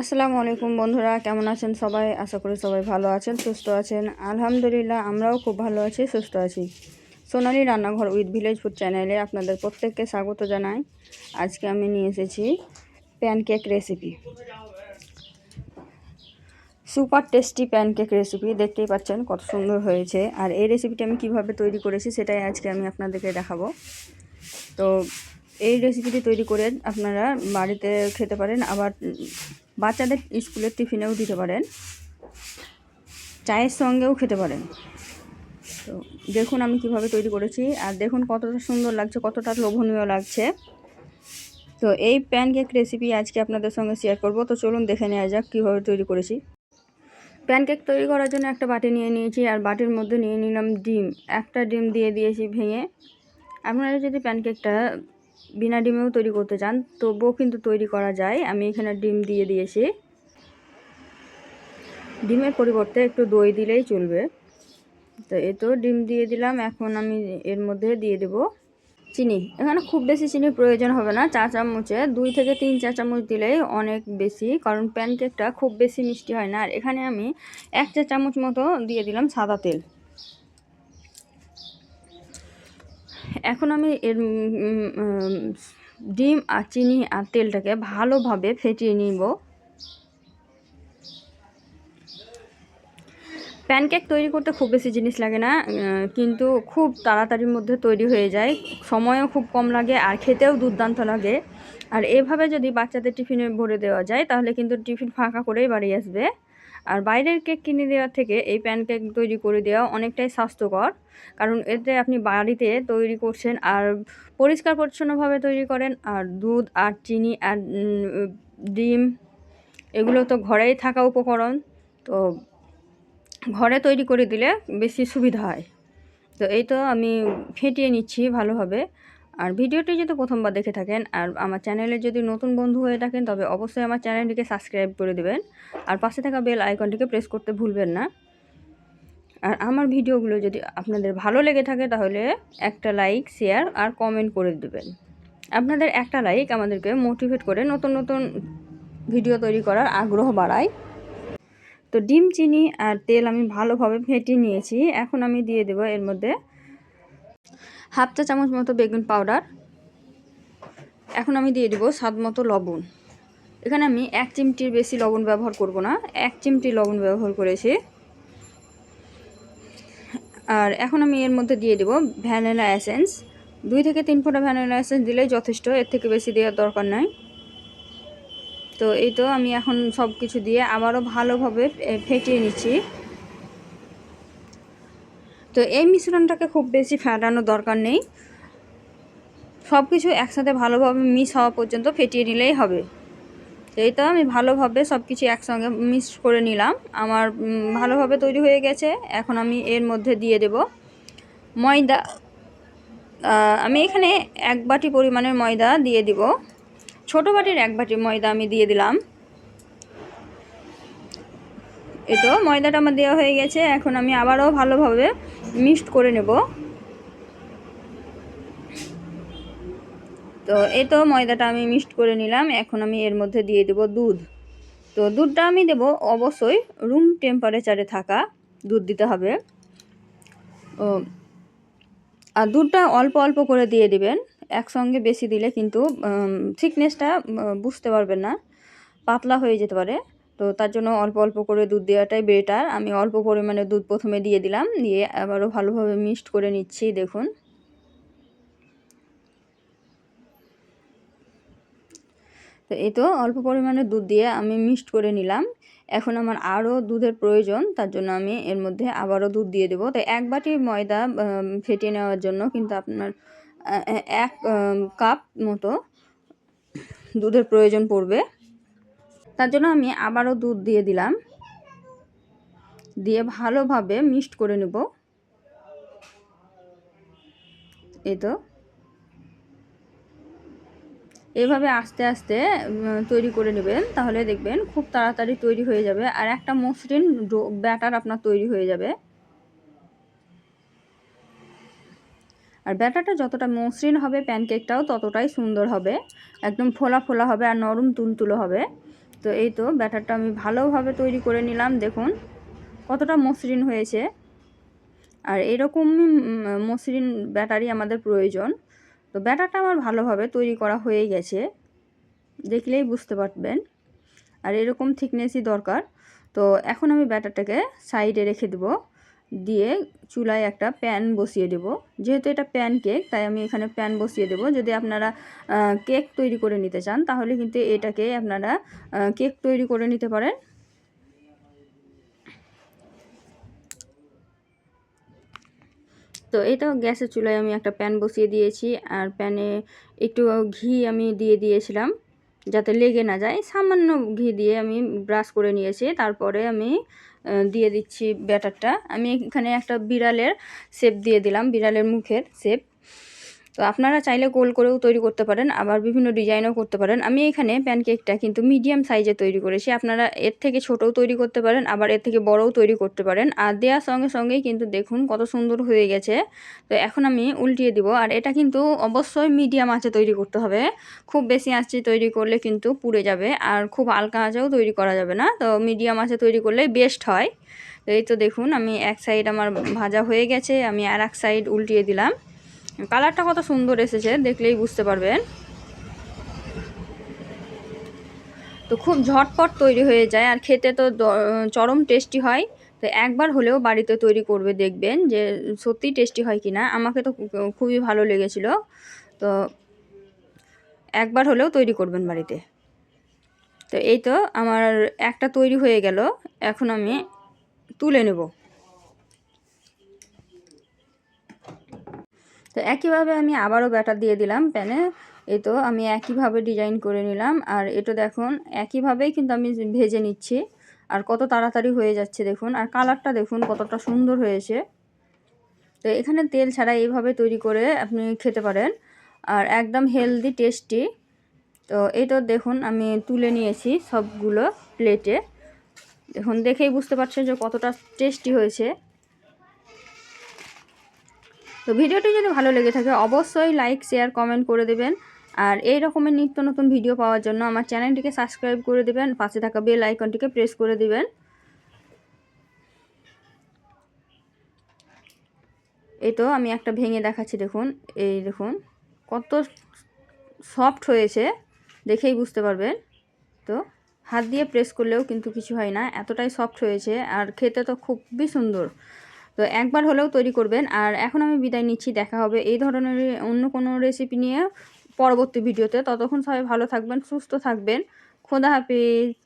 আসসালামু আলাইকুম বন্ধুরা, কেমন আছেন সবাই? আশা করি সবাই ভালো আছেন, সুস্থ আছেন। আলহামদুলিল্লাহ, আমরাও খুব ভালো আছি, সুস্থ আছি। সোনালি রান্নাঘর উইথ ভিলেজ ফুড চ্যানেলে আপনাদের প্রত্যেককে স্বাগত জানাই। আজকে আমি নিয়ে এসেছি pancake recipe. Super tasty pancake recipe, দেখতেই পাচ্ছেন কত সুন্দর হয়েছে। আর এই রেসিপিটা আমি কীভাবে তৈরি করেছি সেটাই আজকে আমি আপনাদেরকে দেখাবো। তো এই রেসিপিটি তৈরি করে আপনারা বাড়িতে খেতে পারেন, আবার বাচ্চাদের স্কুলের টিফিনেও দিতে পারেন, চায়ের সঙ্গেও খেতে পারেন। তো দেখুন আমি কীভাবে তৈরি করেছি, আর দেখুন কতটা সুন্দর লাগছে, কতটা লোভনীয় লাগছে। তো এই প্যানকেক রেসিপি আজকে আপনাদের সঙ্গে শেয়ার করব। তো চলুন দেখে নেওয়া যাক কীভাবে তৈরি করেছি। প্যানকেক তৈরি করার জন্য একটা বাটি নিয়ে নিয়েছি, আর বাটির মধ্যে নিয়ে নিলাম ডিম। একটা ডিম দিয়ে দিয়েছি ভেঙে। আপনারা যদি প্যানকেকটা বিনা ডিমেও তৈরি করতে চান, তবুও কিন্তু তৈরি করা যায়। আমি এখানে ডিম দিয়ে দিয়েছি। ডিমের পরিবর্তে একটু দই দিলেই চলবে। তো এ তো ডিম দিয়ে দিলাম, এখন আমি এর মধ্যে দিয়ে দেব চিনি। এখানে খুব বেশি চিনির প্রয়োজন হবে না, চা চামচে। দুই থেকে তিন চা চামচ দিলেই অনেক বেশি, কারণ প্যানকেকটা খুব বেশি মিষ্টি হয় না। আর এখানে আমি এক চা চামচ মতো দিয়ে দিলাম সাদা তেল। এখন আমি এর ডিম আর চিনি আর তেলটাকে ভালোভাবে ফেটিয়ে নিব। প্যানকেক তৈরি করতে খুব বেশি জিনিস লাগে না কিন্তু খুব তাড়াতাড়ির মধ্যে তৈরি হয়ে যায়। সময়ও খুব কম লাগে আর খেতেও দুর্দান্ত লাগে। আর এভাবে যদি বাচ্চাদের টিফিনে ভরে দেওয়া যায়, তাহলে কিন্তু টিফিন ফাঁকা করেই বাড়ি আসবে। আর বাইরের কেক কিনে দেওয়ার থেকে এই প্যানকেক তৈরি করে দেওয়া অনেকটাই স্বাস্থ্যকর। কারণ এতে আপনি বাড়িতে তৈরি করছেন আর পরিষ্কার পরিচ্ছন্নভাবে তৈরি করেন আর দুধ আর চিনি আর ডিম, এগুলো তো ঘরেই থাকা উপকরণ। তো ঘরে তৈরি করে দিলে বেশি সুবিধা হয়। তো এই তো আমি ফেটিয়ে নিচ্ছি ভালোভাবে। আর ভিডিওটি যদি প্রথমবার দেখে থাকেন আর আমার চ্যানেলে যদি নতুন বন্ধু হয়ে থাকেন, তবে অবশ্যই আমার চ্যানেলটিকে সাবস্ক্রাইব করে দেবেন। আর পাশে থাকা বেল আইকনটিকে প্রেস করতে ভুলবেন না। আর আমার ভিডিওগুলো যদি আপনাদের ভালো লেগে থাকে, তাহলে একটা লাইক, শেয়ার আর কমেন্ট করে দেবেন। আপনাদের একটা লাইক আমাদেরকে মোটিভেট করে নতুন নতুন ভিডিও তৈরি করার আগ্রহ বাড়ায়। তো ডিম, চিনি আর তেল আমি ভালোভাবে ফেটিয়ে নিয়েছি। এখন আমি দিয়ে দেবো এর মধ্যে হাফ চা চামচ মতো বেগুন পাউডার। এখন আমি দিয়ে দেবো স্বাদ মতো লবণ। এখানে আমি এক চিমটির বেশি লবণ ব্যবহার করব না, এক চিমটি লবণ ব্যবহার করেছি। আর এখন আমি এর মধ্যে দিয়ে দেবো ভ্যানিলা অ্যাসেন্স দুই থেকে তিন ফোঁটা ভ্যানিলা অ্যাসেন্স দিলেই যথেষ্ট, এর থেকে বেশি দেওয়ার দরকার নাই। তো এই তো আমি এখন সব কিছু দিয়ে আবারও ভালোভাবে ফেটিয়ে নিচ্ছি। তো এই মিশ্রণটাকে খুব বেশি ফেটানোর দরকার নেই। সব কিছু একসাথে ভালোভাবে মিক্স হওয়া পর্যন্ত ফেটিয়ে নিলেই হবে। এই তো আমি ভালোভাবে সব কিছু একসঙ্গে মিক্স করে নিলাম। আমার ভালোভাবে তৈরি হয়ে গেছে। এখন আমি এর মধ্যে দিয়ে দেব ময়দা। আমি এখানে এক বাটি পরিমাণের ময়দা দিয়ে দিব। ছোট বাটির এক বাটি ময়দা আমি দিয়ে দিলাম। এই তো ময়দাটা আমার দেওয়া হয়ে গেছে। এখন আমি আবারও ভালোভাবে মিক্সড করে নেব। তো এই তো ময়দাটা আমি মিক্সড করে নিলাম, এখন আমি এর মধ্যে দিয়ে দেব দুধ। তো দুধটা আমি দেব অবশ্যই রুম টেম্পারেচারে থাকা দুধ দিতে হবে। ও, আর দুধটা অল্প অল্প করে দিয়ে দিবেন, একসঙ্গে বেশি দিলে কিন্তু থিকনেসটা বুঝতে পারবেন না, পাতলা হয়ে যেতে পারে। তো তার জন্য অল্প অল্প করে দুধ দেওয়াটাই বেটার আমি অল্প পরিমাণে দুধ প্রথমে দিয়ে দিলাম, দিয়ে আবারও ভালোভাবে মিক্সড করে নিচ্ছি, দেখুন। তো এই তো অল্প পরিমাণে দুধ দিয়ে আমি মিক্সড করে নিলাম। এখন আমার আরও দুধের প্রয়োজন, তার জন্য আমি এর মধ্যে আবারও দুধ দিয়ে দেবো। তো এক বাটি ময়দা ফেটিয়ে নেওয়ার জন্য কিন্তু আপনার এক কাপ মতো দুধের প্রয়োজন পড়বে। তার জন্য আমি আবারও দুধ দিয়ে দিলাম। দিয়ে ভালোভাবে মিক্সড করে নেব। এই তো। এভাবে আস্তে আস্তে তৈরি করে নেবেন। তাহলে দেখবেন খুব তাড়াতাড়ি তৈরি হয়ে যাবে। আর একটা মসৃণ ব্যাটার আপনার তৈরি হয়ে যাবে। আর ব্যাটারটা যতটা মসৃণ হবে, প্যানকেকটাও ততটাই সুন্দর হবে। একদম ফোলা ফোলা হবে আর নরম তুলতুলো হবে। তো এই তো ব্যাটারটা আমি ভালোভাবে তৈরি করে নিলাম, দেখুন। কতটা মসৃণ হয়েছে। আর এরকম মসৃণ ব্যাটারি আমাদের প্রয়োজন। তো ব্যাটারটা আমার ভালোভাবে তৈরি করা হয়ে গেছে। দেখলেই বুঝতে পারবেন। আর এরকম থিকনেসই দরকার। তো এখন আমি ব্যাটারটাকে সাইডে রেখে দেবো। দিয়ে চুলায় একটা প্যান বসিয়ে দেব। যেহেতু এটা প্যান কেক, তাই আমি এখানে প্যান বসিয়ে দেব। যদি আপনারা কেক তৈরি করে নিতে চান, তাহলে কিন্তু এটাকে আপনারা কেক তৈরি করে নিতে পারেন। তো তো গ্যাসের চুলায় আমি একটা প্যান বসিয়ে দিয়েছি। আর প্যানে একটু ঘি আমি দিয়ে দিয়েছিলাম। যাতে লেগে না যায়, সামান্য ঘি দিয়ে আমি ব্রাশ করে নিয়েছি। তারপরে আমি দিয়ে দিচ্ছি ব্যাটারটা আমি এখানে একটা বিড়ালের শেপ দিয়ে দিলাম, বিড়ালের মুখের শেপ তো আপনারা চাইলে গোল করেও তৈরি করতে পারেন, আবার বিভিন্ন ডিজাইনও করতে পারেন। আমি এখানে প্যানকেকটা কিন্তু মিডিয়াম সাইজে তৈরি করেছি। আপনারা এর থেকে ছোটও তৈরি করতে পারেন, আবার এর থেকে বড়ও তৈরি করতে পারেন। আর দেওয়ার সঙ্গে সঙ্গেই কিন্তু দেখুন কত সুন্দর হয়ে গেছে। তো এখন আমি উল্টিয়ে দিব, আর এটা কিন্তু অবশ্যই মিডিয়াম আঁচে তৈরি করতে হবে। খুব বেশি আঁচে তৈরি করলে কিন্তু পুড়ে যাবে, আর খুব হালকা আঁচেও তৈরি করা যাবে না। তো মিডিয়াম আঁচে তৈরি করলে বেস্ট হয়। তো এই তো দেখুন, আমি এক সাইড আমার ভাজা হয়ে গেছে, আমি আর এক সাইড উল্টিয়ে দিলাম। কালারটা কত সুন্দর এসেছে, দেখলেই বুঝতে পারবেন। তো খুব ঝটপট তৈরি হয়ে যায়, আর খেতে তো চরম টেস্টি হয়। তো একবার হলেও বাড়িতে তৈরি করবে, দেখবেন যে সত্যি টেস্টি হয় কি না আমাকে তো খুবই ভালো লেগেছিল। তো একবার হলেও তৈরি করবেন বাড়িতে। তো এই তো আমার একটা তৈরি হয়ে গেল। এখন আমি তুলে নেব। তো একইভাবে আমি আবারও ব্যাটার দিয়ে দিলাম প্যানে। এই তো আমি একইভাবে ডিজাইন করে নিলাম। আর এটা দেখুন, একইভাবেই কিন্তু আমি ভেজে নিচ্ছি। আর কত তাড়াতাড়ি হয়ে যাচ্ছে দেখুন। আর কালারটা দেখুন, কতটা সুন্দর হয়েছে। তো এখানে তেল ছাড়া এইভাবে তৈরি করে আপনি খেতে পারেন। আর একদম হেলদি, টেস্টি। তো এই তো দেখুন, আমি তুলে নিয়েছি সবগুলো প্লেটে। দেখুন, দেখেই বুঝতে পারছেন যে কতটা টেস্টি হয়েছে। তো ভিডিওটি যদি ভালো লেগে থাকে, অবশ্যই লাইক শেয়ার কমেন্ট করে দেবেন। আর এই রকমের নিত্য নতুন ভিডিও পাওয়ার জন্য আমার চ্যানেলটিকে সাবস্ক্রাইব করে দেবেন, পাশে থাকা বেল আইকনটিকে প্রেস করে দেবেন। এই তো আমি একটা ভেঙে দেখাচ্ছি, দেখুন। এই দেখুন, কত সফট হয়েছে, দেখেই বুঝতে পারবেন। তো হাত দিয়ে প্রেস করলেও কিন্তু কিছু হয় না, এতটাই সফট হয়েছে। আর খেতে তো খুবই সুন্দর। তো একবার হলেও তৈরি করবেন। আর এখন আমি বিদায় নিচ্ছি, দেখা হবে এই ধরনের অন্য কোনো রেসিপি নিয়ে পরবর্তী ভিডিওতে ততক্ষণ সবাই ভালো থাকবেন, সুস্থ থাকবেন। খোদা হাফিজ।